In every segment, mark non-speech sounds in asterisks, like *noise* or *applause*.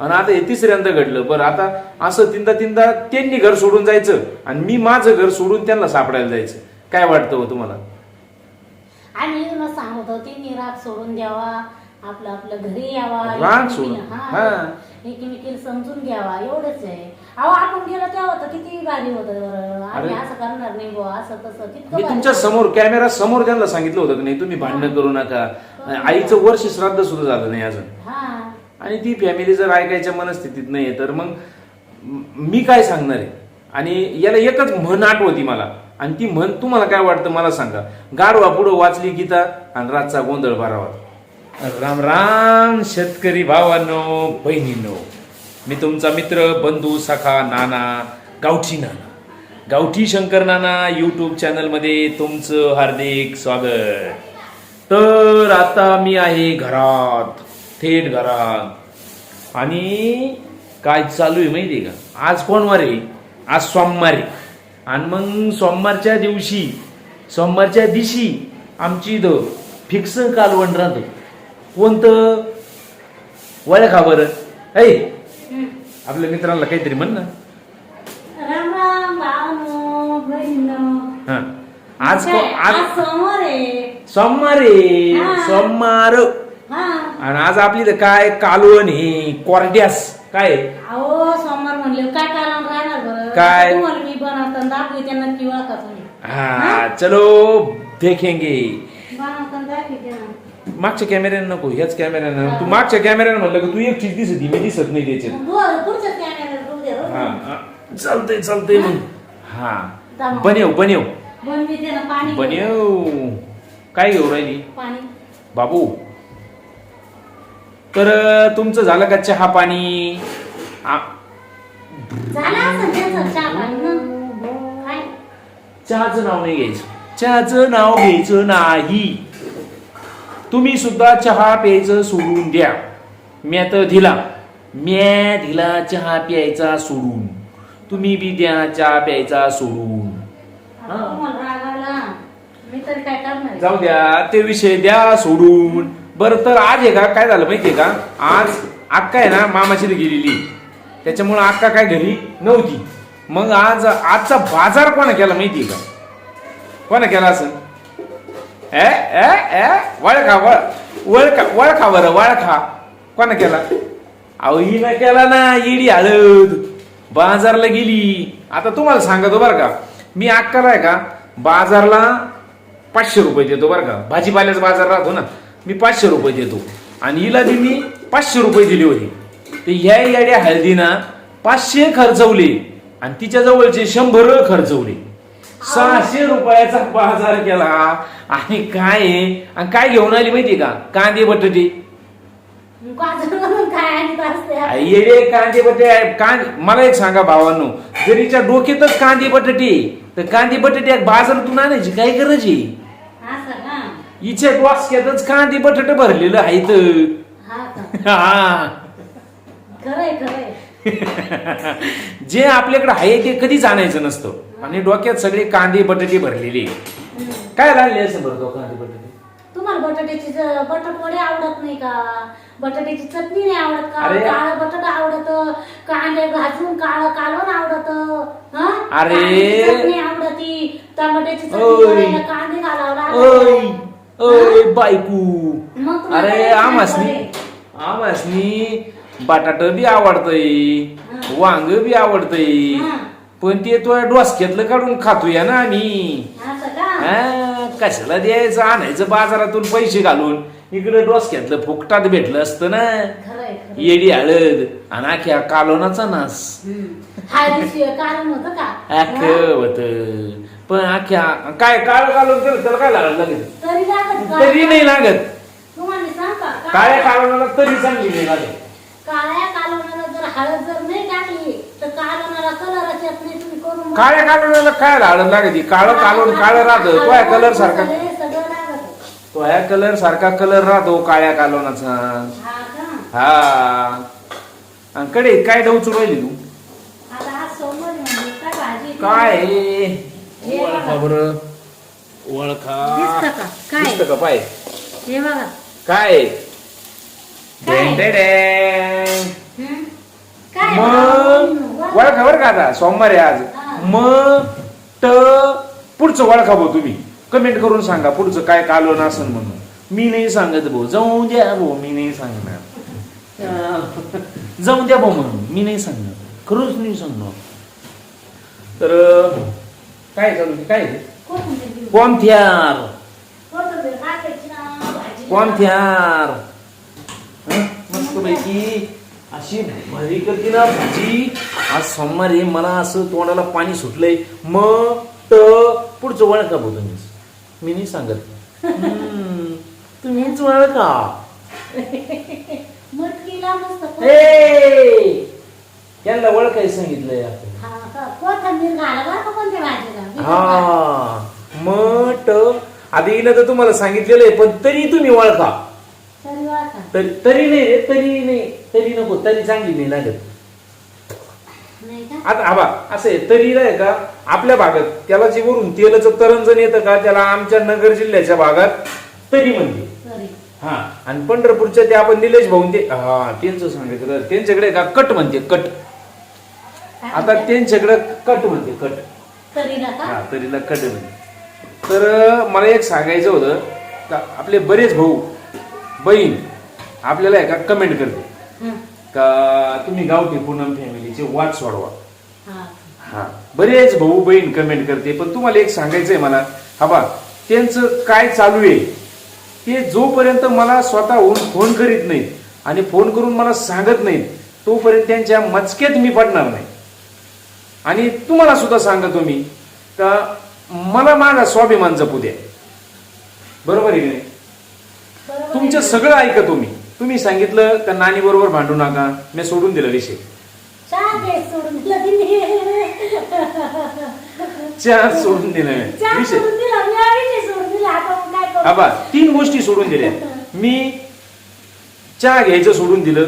आणि आता हे तिसऱ्यांदा घडलं. बरं आता असं तीनदा तीनदा त्यांनी घर सोडून जायचं आणि मी माझं घर सोडून त्यांना सापडायला जायचं. काय वाटतं हो तुम्हाला? आम्ही तुला सांगत होती की राग सोडून द्यावा आपलं आपलं घरी यावा. राग सोडून, हा. एकमेकीला समजून घ्यावा एवढंच आहे. अहो आपण गेलो तेव्हा तर किती भारी होतं. आम्ही. असं करणार नाही बुवा असं तसं. मी तुमच्या. समोर कॅमेरा समोर त्यांना सांगितलं होतं की नाही तुम्ही भांडणं करू नका. आईचं वर्ष श्राद्ध सुद्धा झालं नाही अजून. हा. आणि ती फॅमिली जर ऐकायच्या मनस्थितीत नाहीये तर मग मी काय सांगणार आहे? आणि याला एकच म्हण आठवती मला. आणि ती म्हण तुम्हाला काय वाटतं मला सांगा. गाडवा पुढं वाचली गीता आणि रातचा गोंधळ भरावा. राम राम शेतकरी भावांनो बहिणींनो. मी तुमचा मित्र बंधू सखा नाना गावठी नाना. गावठी शंकर नाना यूट्यूब चॅनलमध्ये तुमचं हार्दिक स्वागत. तर आता मी आहे घरात. थेट घरात. आणि काय चालू आहे माहिती आहे का? आज कोणवार आहे? आज सोमवार आहे. आणि मग सोमवारच्या दिवशी सोमवारच्या दिवशी आमची इथं फिक्स कालवण राहतं. कोणतं? वळखा बरं. ऐ. आपल्या मित्रांना काहीतरी म्हण ना. हा. आज? आज सोमवार आहे. सोमवार आहे. सोमवार. हा. आणि आज आपली तर काय कालवण हे कोरड्यास काय? अहो सोमवार म्हणले काय कालवण राहणार बरं? काय? तुम्हाला मी बनवताना दाखवी त्यांना का तुम्ही? हा चलो देखेंगे. बनवताना मागच्या कॅमेऱ्याने नको ह्याच कॅमेऱ्यानं तू मागच्या कॅमेऱ्याने म्हणलं की तू एक चीज दिसत मी दिसत नाही त्याच्यात. पुढच्या बघू दे हो. हा हा. चालतंय चालतंय मग. हा. जमा. बनव बनव. पाणी बनव. काय घेऊ राहिली? पाणी. बाबू तर तुमचं झालं का चहा पाणी? चहाचं नाव नाही घ्यायचं. चहाचं नाव घ्यायचं नाही. तुम्ही सुद्धा चहा प्यायचं सोडून द्या. म्या तर दिला म्या दिला चहा प्यायचा सोडून. तुम्ही बी द्या चहा प्यायचा सोडून. मी? जाऊ द्या ते विषय द्या सोडून. बरं तर आज आहे का? काय झालं माहितीये का? आज अक्का आहे ना मामाची गेलेली. त्याच्यामुळं अक्का काय घरी नव्हती. मग आज आजचा बाजार कोणा केला माहितीये का? कोणा केला असं? ए ए ए वळखा वळ वळखा वळखा बरं वळखा. कोणा केला? अहो हिला केला ना इडी हळद. बाजारला गेली. आता तुम्हाला सांगतो बरं का. मी अक्काला आहे का बाजारला पाचशे रुपये देतो बरं का. भाजीपाल्याचा बाजार राहतो ना. मी पाचशे रुपये देतो. आणि हिला बी मी पाचशे रुपये दिले होते. ते ह्या येड्या हळदीनं पाचशे खर्चवले आणि तिच्या जवळचे शंभर खर्चवले. सहाशे रुपयाचा बाजार केला. आणि काय आणि काय घेऊन आली माहितीये का? कांदे बटाटे. येडे कांदे बटाटे कांदे मला एक सांगा भावांनो. जरीच्या डोक्यातच कांदे बटाटे तर कांदे बटाटे बाजारातून आणायची काय गरज आहे? हिच्या डोसक्यातच कांदे बटाटे भरलेलं आहे तर हा का? हा. खरंय खरंय. *laughs* जे आपल्याकडे आहे ते कधीच आणायचं नसतं. आणि डोक्यात सगळे कांदे बटाटे भरलेले. काय लागले असं बरं तो कांदे बटाटे? तुम्हाला बटाट्याची ज- बटाट वडे आवडत नाही का? बटाट्याची चटणी नाही आवडत का? अरे. काळ बटाट आवडत. कांदे भाजून काळ कालवण आवडत. अरे. चटणी आवडती. टमाट्याची चटणी ओय. करायला कांदे घालावं ओय. लागत ओय बायकू. मग अरे काय आमासनी आवडते? आमासनी बटाट बी आवडतय. वांग बी आवडतय. हं. पण ते तो डोसक्यातलं काढून खातोय ना आम्ही. असं का? हा, कशाला द्यायचं? आणायचं बाजारातून पैसे घालून. इकडे डोसक्यातलं फुकटात भेटलं असतं ना. खरंय येडी हळद आणि आख्या कालोनाचा नास. हळदीशिवाय कारण होतं का? हा? होत. पण आख्या काय काळ कालून केलं त्याला काय लागलं लागेल तरी लागत का? तरी नाही लागत. तुम्हाला सांग का? काळ्या कालवणाला तरी चांगली नाही लागत. काळ्या कालवणाला जर हळद जर नाही टाकली तर कालवणाला कलरच येत नाही तुम्ही करून बघा. काळ्या काय हळद लागते? काळं कालवण काळं राहतं. तो आहे कलर सारखा सगळे सगळं लागत. तो कलर सारखा कलर राहतो काळ्या कालवणाचा हा का? हा. आणि कडे काय डवचू राहिली तू? आता आज सोमवारी म्हणजे काय भाजी काय? ओळखा. बरं. ओळखा. दिसतं का? काय? दिसतं का? पाय. हे बघा. काय? काय? डेंडेडेंग. हम्म? आता? सोमवार आहे आज. म ट पुढचं ओळखा भाऊ तुम्ही. कमेंट करून सांगा पुढचं काय कालवण असन म्हणून. मी नाही सांगत भाऊ. जाऊ द्या भाऊ मी नाही सांगणार. *laughs* जाऊ द्या भाऊ म्हणून. मी नाही सांगणार. खरंच नाही सांगणार. तर काय चालू आहे? काय आहे? भाजीला. कोणत्यार हं? मस्तपैकी अशी भारी करते ना भाजी आज सोमवार आहे मला असं तोंडाला पाणी सुटलंय म ट पुढचं वळखा भाऊ तुम्हीच मी नाही सांगत हम्म, तुम्हीच वळखा. हे *laughs* त्यांना वळखाय सांगितलंय आपण हा का? कोथिंबीर घाला बरं का कोणत्या भाजीला? हा म ट आधी हिनं तर तुम्हाला सांगितलेलं आहे पण तरी तुम्ही वळखा. तरी वाचा तरी तरी नाही रे तरी नाही तरी नको तरी चांगली नाही लागत. नाही का? आता आबा असं आहे तरी नाही का आपल्या भागात त्याला जे वरून तेलाचं तरंजण येतं का त्याला आमच्या नगर जिल्ह्याच्या भागात तरी म्हणते. तरी. हा आणि पंढरपूरच्या ते आपण निलेश भाऊन ते हा त्यांचं सांगायचं तर त्यांच्याकडे का कट म्हणते कट. आता? त्यांच्याकडे कट म्हणते कट. तरीला का? हा तरीला कट म्हणते. तर मला एक सांगायचं होतं का आपले बरेच भाऊ बहीण आपल्याला एका कमेंट करते. का तुम्ही गावठी पूनम फॅमिलीचे वाद सोडवा. हा. हा बरेच भाऊ बहीण कमेंट करते पण तुम्हाला एक सांगायचंय मला. हा बा त्यांचं काय चालू आहे? ते जोपर्यंत मला स्वतःहून फोन करीत नाहीत आणि फोन करून मला सांगत नाहीत तोपर्यंत त्यांच्या मचक्यात मी पडणार नाही. आणि तुम्हाला सुद्धा सांगतो मी का मला माझा स्वाभिमान जपू द्या. बरोबर आहे की नाही? तुमचं. सगळं ऐकतो मी तुम्ही सांगितलं का नानी बरोबर भांडू नका मी सोडून दिलं विषय. चहा सोडून दिला विषय. आबा तीन गोष्टी सोडून दिल्या. मी चहा घ्यायचं सोडून दिलं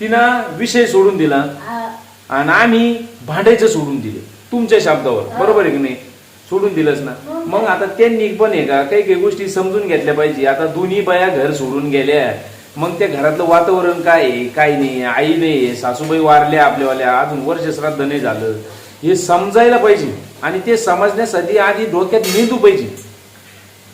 तिनं विषय सोडून दिला. आणि आम्ही भांडायचं सोडून दिले. तुमच्या शब्दावर. बरोबर आहे की नाही? सोडून दिलंच ना. मग आता त्यांनी पण आहे का काही काही गोष्टी समजून घेतल्या पाहिजे. आता दोन्ही बाया घर सोडून गेल्या. मग त्या घरातलं वातावरण काय आहे? काय नाही. आई नाही सासूबाई वारल्या आपल्यावाल्या. अजून वर्ष श्राद्ध नाही झालं. हे समजायला पाहिजे. आणि ते समजण्यासाठी आधी डोक्यात मेंदू पाहिजे.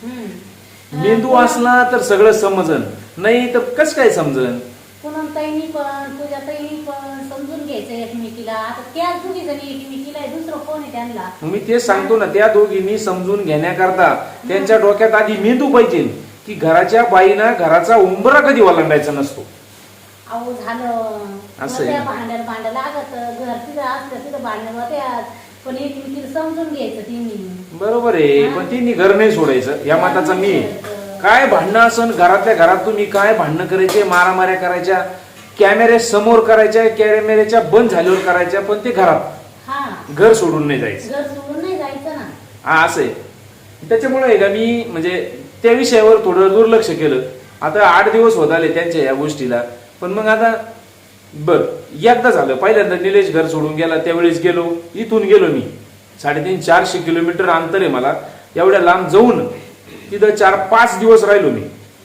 हं. मेंदू असला तर सगळं समजन. नाही तर कस काय समजन पुनम ताईनी पण तुझ्या ताईनी पण समजून घ्यायचं एकमेकीला आता त्याच दोघी जणी एकमेकीला आहे, दुसरं कोण आहे त्यांना? मी तेच सांगतो ना त्या दोघींनी समजून घेण्याकरता त्यांच्या डोक्यात आधी मेंदू पाहिजे की घराच्या बाईना घराचा उंबरा कधी ओलांडायचा नसतो. अहो झालं. असं मग आहे. त्या भांड्याला भांडं लागत घर तिथं असतं तिथं भांडण होत्यात. पण एकमेकीला समजून घ्यायचं तिने बरोबर आहे. पण तिने घर नाही सोडायचं. या माताचा मी. आहे. काय भांडणं असन घरातल्या घरात तुम्ही काय भांडणं करायचे मारामाऱ्या करायच्या? कॅमेरे समोर करायच्या कॅमेऱ्याच्या बंद झाल्यावर करायच्या पण ते घरात. घर सोडून नाही जायचं. घर सोडून नाही जायचं ना. हा असं आहे. त्याच्यामुळे का मी म्हणजे त्या विषयावर थोडं दुर्लक्ष केलं. आता आठ दिवस होत आले त्यांच्या या गोष्टीला पण मग आता बर एकदा झालं. पहिल्यांदा निलेश घर सोडून गेला त्यावेळेस गेलो इथून गेलो मी. साडेतीन चारशे किलोमीटर अंतर आहे मला. एवढ्या लांब जाऊन तिथं चार पाच दिवस राहिलो मी.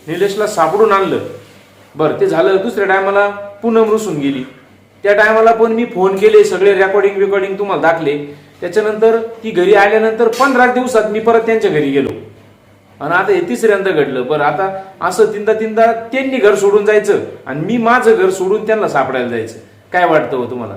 निलेशला सापडून आणलं. बरं ते झालं. दुसऱ्या टायमाला पूनम रुसून गेली. त्या टायमाला पण मी फोन केले सगळे रेकॉर्डिंग बिकॉर्डिंग तुम्हाला दाखले. त्याच्यानंतर ती घरी आल्यानंतर पंधरा दिवसात मी परत त्यांच्या घरी गेलो. आणि आता हे तिसऱ्यांदा घडलं. बरं आता असं तीनदा तीनदा त्यांनी घर सोडून जायचं आणि मी माझं घर सोडून त्यांना सापडायला जायचं. काय वाटतं हो तुम्हाला?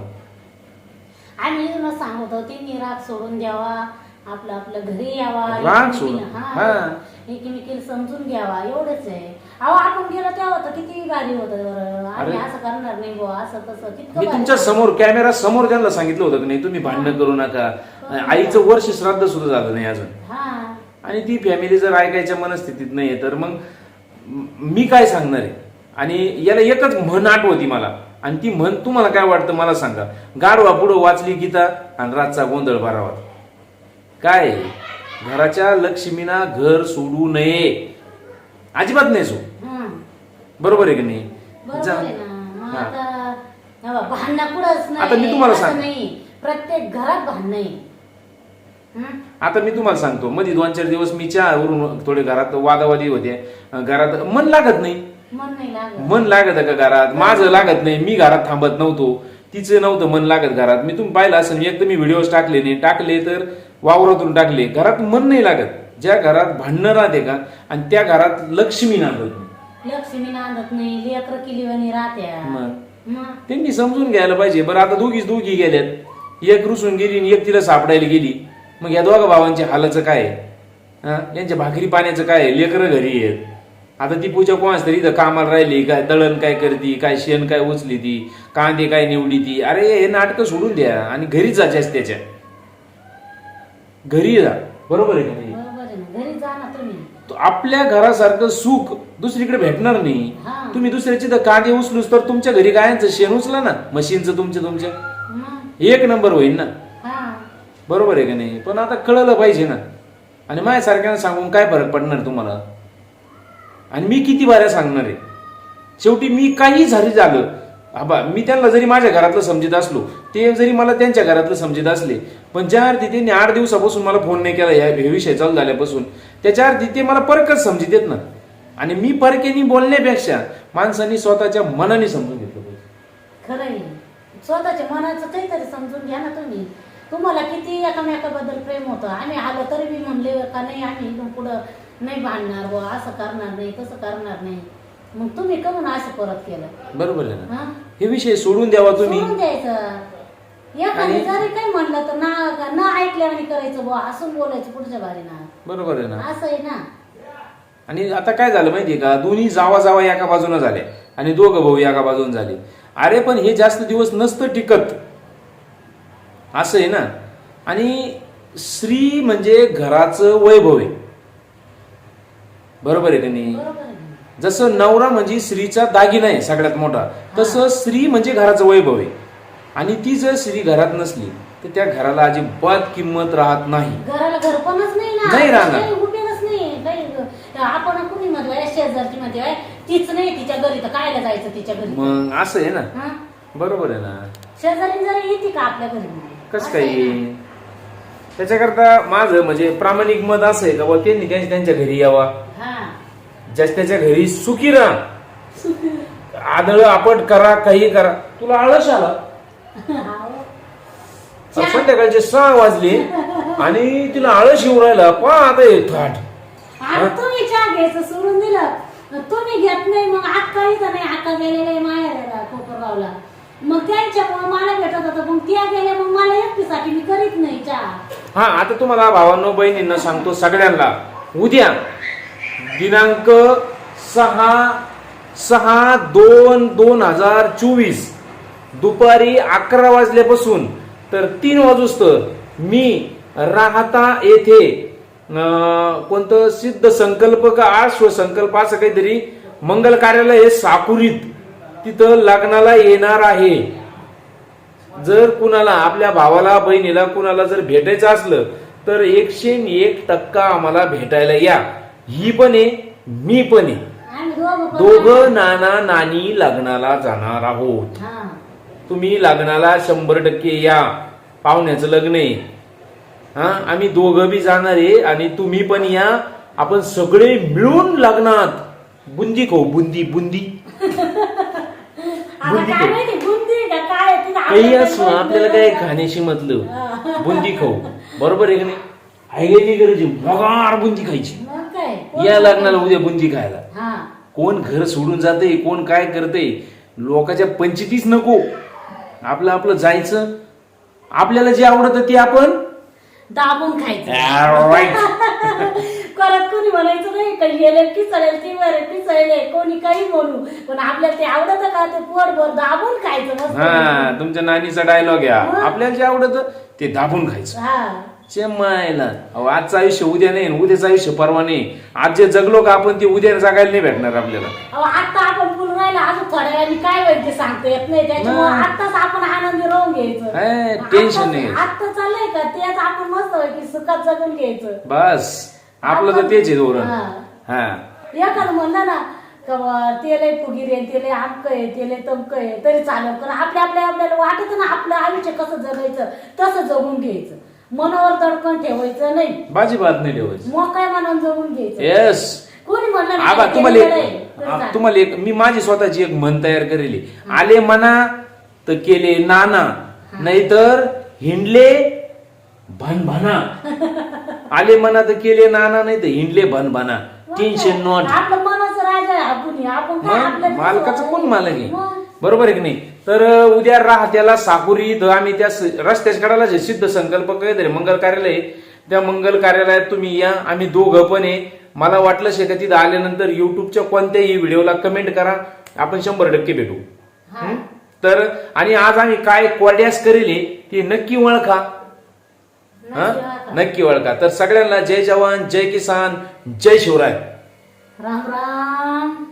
आम्ही तुला सांगतो तिने राग सोडून द्यावा. आपलं आपलं घरी यावा. राग सोडून, हा. एकमेकीला समजून घ्यावा एवढंच आहे. अहो आपण गेलो तेव्हा तर किती गाडी होत. आम्ही अरे. असं करणार नाही बुवा असं तसं. मी. तुमच्यासमोर कॅमेरा समोर त्यांना सांगितलं होतं की नाही तुम्ही भांडणं करू नका. आईचं वर्ष श्राद्ध सुद्धा झालं नाही अजून. हा. आणि ती फॅमिली जर ऐकायच्या मनस्थितीत नाहीये तर मग म- काय सांगणार आहे? आणि याला एकच म्हण आठवती मला. आणि ती म्हण तुम्हाला काय वाटतं मला सांगा. गाडवा पुढं वाचली गीता आणि रातचा गोंधळ बारावा काय? घराच्या लक्ष्मीना घर सोडू नये. अजिबात नाही सो. बरोबर आहे की नाही? जा- हा. आता बघ, भांडणं कुठंच नाही आता मी तुम्हाला असं सांग- नाही. प्रत्येक घरात भांडणं आहे? आता मी तुम्हाला सांगतो मध्ये दोन चार दिवस मी चहावरून थोडे घरात वादावादी होते. घरात मन लागत नाही. मन नाही लागत. मन लागत का घरात? माझं लागत नाही. मी घरात थांबत नव्हतो. तिचं नव्हतं मन लागत घरात. मी तुम्ही पाहिलं असं एक तर मी व्हिडिओज टाकले नाही. टाकले तर वावरातून टाकले. घरात मन नाही लागत. ज्या घरात भांडणं राहते का आणि त्या घरात लक्ष्मी नांदत नाही. लक्ष्मी नांदत नाही लेकर किलीवानी राहत्या. मग? मग? त्यांनी समजून घ्यायला पाहिजे. बरं आता दोघीच दोघी गेल्यात. एक रुसून गेली आणि एक तिला सापडायला गेली. मग या दोघा भावांच्या हालाचं काय आहे? हा? यांच्या भाकरी पाण्याचं काय आहे? लेकरं घरी आहेत. आता ती पूजा कोणाच तरी इथं कामाला राहिली काय दळण काय करती काय शेण काय उचली ती कांदे काय निवडी ती. अरे हे नाटकं सोडून द्या आणि घरीच जायचं त्याच्या घरी जा. बरोबर आहे का नाही? बरोबर आहे ना. घरी जा ना तुम्ही. तो आपल्या घरासारखं सुख दुसरीकडे भेटणार नाही. हा. तुम्ही दुसऱ्याची तर कांदे उचलूस तर तुमच्या घरी गायांचं शेण उचला ना. मशीनचं तुमच्या तुमच्या. मग? एक नंबर होईल ना. हा. बरोबर आहे का नाही? पण आता कळलं पाहिजे ना. आणि माझ्यासारख्यानं सांगून काय फरक पडणार तुम्हाला? आणि मी किती बाऱ्या सांगणार आहे? शेवटी मी काही झाली झालं. आबा मी त्यांना जरी माझ्या घरातलं समजत असलो ते जरी मला त्यांच्या घरातलं समजत असले पण ज्या अर्थी त्यांनी आठ दिवसापासून मला फोन नाही केला या हे विषय चालू झाल्यापासून त्याच्या अर्थी ते मला परकच समजित येत ना आणि मी परकेनी बोलण्यापेक्षा माणसांनी स्वतःच्या मनाने समजून घेतलं पाहिजे. खरं आहे. स्वतःच्या मनाचं काहीतरी समजून घ्या ना तुम्ही. तुम्हाला किती एकामेकाबद्दल प्रेम होतं? आम्ही आलो तरी मी म्हणले का नाही आम्ही इथून पुढं नाही भांडणार व असं करणार नाही तसं करणार नाही. मग तुम्ही कमून असं परत केलं? बरोबर आहे ना. हा? हे विषय सोडून द्यावा तुम्ही. सोडून द्यायचं. एखादी आणि- जरी म्हणलं तर ना न ऐकल्याने करायचं बुवा असं बोलायचं पुढच्या बारीना. बरोबर आहे ना. असं आहे ना. आणि आता काय झालं माहितीये का? दोन्ही जावा जावा एका बाजूने झाले आणि दोघं भाऊ एका बाजून झाले. अरे पण हे जास्त दिवस नसतं टिकत. असं आहे ना. आणि स्त्री म्हणजे घराचं वैभव आहे. बरोबर आहे का नाही? बरोबर आहे. ना? जसं नवरा म्हणजे स्त्रीचा दागिना आहे सगळ्यात मोठा तसं स्त्री म्हणजे घराचं वैभव आहे. आणि ती जर स्त्री घरात नसली तर त्या घराला अजिबात किंमत राहत नाही. घराला घरपणच नाही ना. नाही राहणार. काही उपयोगच नाही काही आपण कुणी म्हटलं "ए, शेजारची मध्ये आहे तीच नाही तिच्या घरी तर कायला जायचं तिच्या घरी? मग असं आहे ना. हा? बरोबर आहे ना. शेजारी जरी येते का आपल्या घरी? कस असं आहे काही? ना. त्याच्याकरता माझं म्हणजे प्रामाणिक मत असं आहे का बा त्यांनी त्यांच्या त्यांच्या घरी यावा. हा. ज्याच्या त्याच्या घरी सुखी राहा. आदळ आपट करा काही करा. तुला आळस आला. संध्याकाळचे सहा वाजले आणि तिला आळस येऊ राहिला. पा आता हे थाट. आता तुम्ही चहा घ्यायचं सोडून दिलं. तुम्ही घेत नाही मग अक्का इथं नाही. अक्का गेलेले आहे माहेर कोपरगावला. मग त्यांच्यामुळे मला भेटत होतं मग त्या गेल्या मग मला एकटीसाठी मी करीत नाही चहा. हा आता तुम्हाला भावांनो बहिणींना सांगतो सगळ्यांना. उद्या दिनांक सहा सहा दोन दोन हजार चोवीस. दुपारी अकरा वाजल्यापासून तर तीन वाजूस्तर मी राहता येथे कोणतं सिद्ध संकल्प का आश्व संकल्प असं काहीतरी मंगल कार्यालय हे साकुरीत तिथं लग्नाला येणार आहे. जर कुणाला आपल्या भावाला बहिणीला कुणाला जर भेटायचं असलं तर एकशे एक टक्का आम्हाला भेटायला या. ही पण आहे मी पण आहे. दोघं नाना नानी लग्नाला जाणार आहोत. तुम्ही लग्नाला शंभर टक्के या. पाहुण्याचं लग्न आहे. हा आम्ही दोघं बी जाणार आहे आणि तुम्ही पण या. आपण सगळे मिळून लग्नात. बुंदी खाऊ बुंदी बुंदी. बुंदी खाऊ. काही आपल्याला असो आपल्याला काय. खाण्याशी मतलब. बुंदी खाऊ. बरोबर आहे का नाही? हायगायची गरज मगार बुंदी खायची. या लग्नाला उद्या बुंदी खायला. हा. कोण घर सोडून जाते कोण काय करते लोकांच्या पंचायतीच नको. आपलं आपलं जायचं. आपल्याला जे आवडतं ते आपण दाबून खायचं. *laughs* परत कोणी म्हणायचं नाही काही गेले की चालेल ती बरं की चालेल कोणी काही बोलू. पण आपल्याला ते आवडतं का ते पोटभर दाबून खायचं मस्त हा तुमच्या नानीचा डायलॉग घ्या आपल्याला जे आवडतं ते दाबून खायचं. हा. शेमायला अहो आजचं आयुष्य उद्या नाही उद्याचं आयुष्य परवा नाही. आज जे जगलो का आपण ते उद्या जगायला नाही भेटणार आपल्याला. अहो आता आपण बोलून राहिला अजून थोड्या वेळाने काय ते सांगता येत नाही. त्याच्यामुळे. आत्ताच आपण आनंदी राहून घ्यायचं. टेन्शन नाही. आत्ता चाललंय का? तेच आपण मस्त की सुखात जगून घ्यायचं. बस. आपलं तर तेच आहे धोरण. हा. हा. एखादं म्हणलं ना का बुवा, ते लय फुगीर आहे ते लय आमक आहे ते लय तमक आहे तरी चालेल. पण आपल्या आपल्या आपल्याला वाटत ना आपलं आयुष्य कसं जगायचं तसं जगून घ्यायचं. मनावर दडकन ठेवायचं नाही. बाजी बात नाही ठेवायची. मोकळ्या मनानं जगून घ्यायचं? येस कोणी म्हणलं ना आबा तुम्हाला वेगळं आहे, एक तरी आ, चालेल. तुम्हाला एक मी माझी स्वतःची एक मन तयार करेली. आले मना तर केले नाना. नाहीतर हिंडले भनभना. *laughs* आले मना तर केले नाना नाही तर हिंडले भनभना. तीनशे नोट आपलं मनाचं राजा आहे आपण काय मग मालकाचं कोण मालक आहे? मग. बरोबर आहे की नाही? तर उद्या राहत्याला साकुरी इथं आम्ही त्या रस्त्याच्या कडाला जे सिद्ध संकल्प काहीतरी मंगल कार्यालय. त्या मंगल कार्यालयात तुम्ही या. आम्ही दोघं पण आहे. मला वाटलं शे का तिथं आल्यानंतर युट्यूबच्या कोणत्याही व्हिडिओला कमेंट करा. आपण शंभर टक्के भेटू? तर आणि आज आम्ही काय कोड्यास करेल ते नक्की ओळखा. हा? नक्की ओळखा. तर सगळ्यांना जय जवान जय किसान जय शिवराय. राम राम.